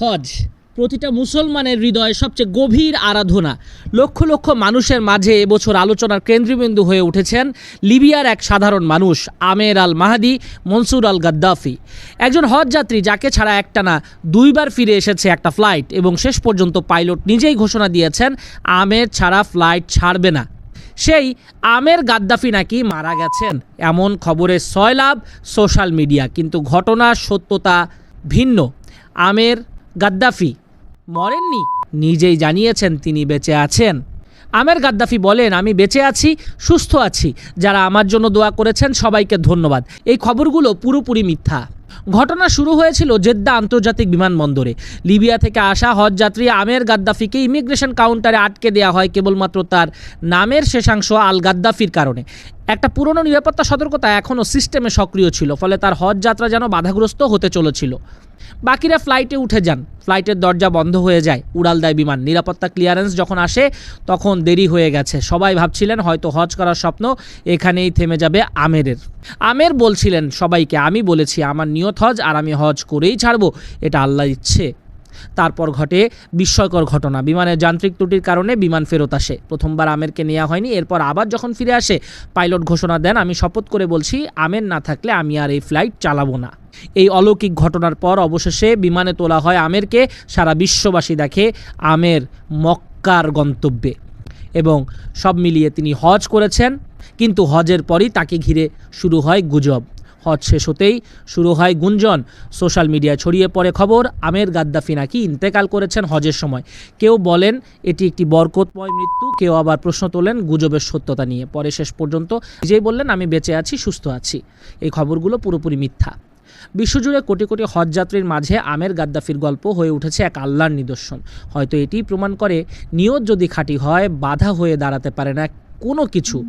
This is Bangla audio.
হজ, প্রতিটা মুসলমানের হৃদয়ে সবচেয়ে গভীর আরাধনা। লক্ষ লক্ষ মানুষের মাঝে এবছর আলোচনার কেন্দ্রবিন্দু হয়ে উঠেছেন লিবিয়ার এক সাধারণ মানুষ, আমের আল মাহাদি মনসুর আল গাদ্দাফি একজন হজ যাত্রী যাকে ছাড়া একটানা দুইবার ফিরে এসেছে একটা ফ্লাইট এবং শেষ পর্যন্ত পাইলট নিজেই ঘোষণা দিয়েছেন, আমের ছাড়া ফ্লাইট ছাড়বে না। সেই আমের গাদ্দাফি নাকি মারা গেছেন, এমন খবরের সয়লাভ সোশ্যাল মিডিয়া। কিন্তু ঘটনার সত্যতা ভিন্ন। আমের গাদ্দাফি। মরেননি। নিজেই জানিয়েছেন তিনি বেঁচে আছেন। আমের গাদ্দাফি বলেন, আমি বেঁচে আছি, সুস্থ আছি। যারা আমার জন্য দোয়া করেছেন, সবাইকে ধন্যবাদ। এই খবরগুলো পুরোপুরি মিথ্যা। ঘটনা শুরু হয়েছিল জেদ্দা আন্তর্জাতিক বিমানবন্দরে। লিবিয়া থেকে আসা হজ যাত্রী আমের গাদ্দাফিকে ইমিগ্রেশন কাউন্টারে আটকে দেওয়া হয় কেবলমাত্র তার নামের শেষাংশ আল গাদ্দাফির কারণে। একটা পুরনো নিরাপত্তা সতর্কতা এখনও সিস্টেমে সক্রিয় ছিল, ফলে তার হজ যাত্রা যেন বাধাগ্রস্ত হতে চলেছিল। বাকিরা ফ্লাইটে উঠে যান। ফ্লাইটের দরজা বন্ধ হয়ে যায়। উড়াল দেয় বিমান। নিরাপত্তা ক্লিয়ারেন্স যখন আসে, তখন দেরি হয়ে গেছে। সবাই ভাবছিলেন হয়তো হজ করার স্বপ্ন এখানেই থেমে যাবে আমেরের। আমের বলছিলেন, সবাইকে আমি বলেছি, আমার নিয়ত হজ আর আমি হজ করেই ছাড়বো। এটা আল্লাহ ইচ্ছে। তারপর ঘটে বিস্ময়কর ঘটনা। বিমানের যান্ত্রিক ত্রুটির কারণে বিমান ফেরত আসে। প্রথমবার আমেরকে নেওয়া হয়নি, এরপর আবার যখন ফিরে আসে, পাইলট ঘোষণা দেন, আমি শপথ করে বলছি, আমের না থাকলে আমি আর এই ফ্লাইট চালাবো না। এই অলৌকিক ঘটনার পর অবশেষে বিমানে তোলা হয় আমেরকে। সারা বিশ্ববাসী দেখে আমের মক্কার গন্তব্যে এবং সব মিলিয়ে তিনি হজ করেছেন। কিন্তু হজের পরই তাকে ঘিরে শুরু হয় গুজব। হজ শেষ হতেই শুরু হয় গুঞ্জন। সোশ্যাল মিডিয়ায় ছড়িয়ে পড়ে খবর, আমের গাদ্দাফি নাকি ইন্তেকাল করেছেন হজের সময়। কেউ বলেন, এটি একটি বরকতময় মৃত্যু, কেউ আবার প্রশ্ন তোলেন গুজবের সত্যতা নিয়ে। পরে শেষ পর্যন্ত নিজেই বললেন, আমি বেঁচে আছি, সুস্থ আছি। এই খবরগুলো পুরোপুরি মিথ্যা। বিশ্বজুড়ে কোটি কোটি হজযাত্রীর মাঝে আমের গাদ্দাফির গল্প হয়ে উঠেছে এক আল্লাহর নিদর্শন। হয়তো এটি প্রমাণ করে, নিয়ত যদি খাঁটি হয়, বাধা হয়ে দাঁড়াতে পারে না কোনো কিছু।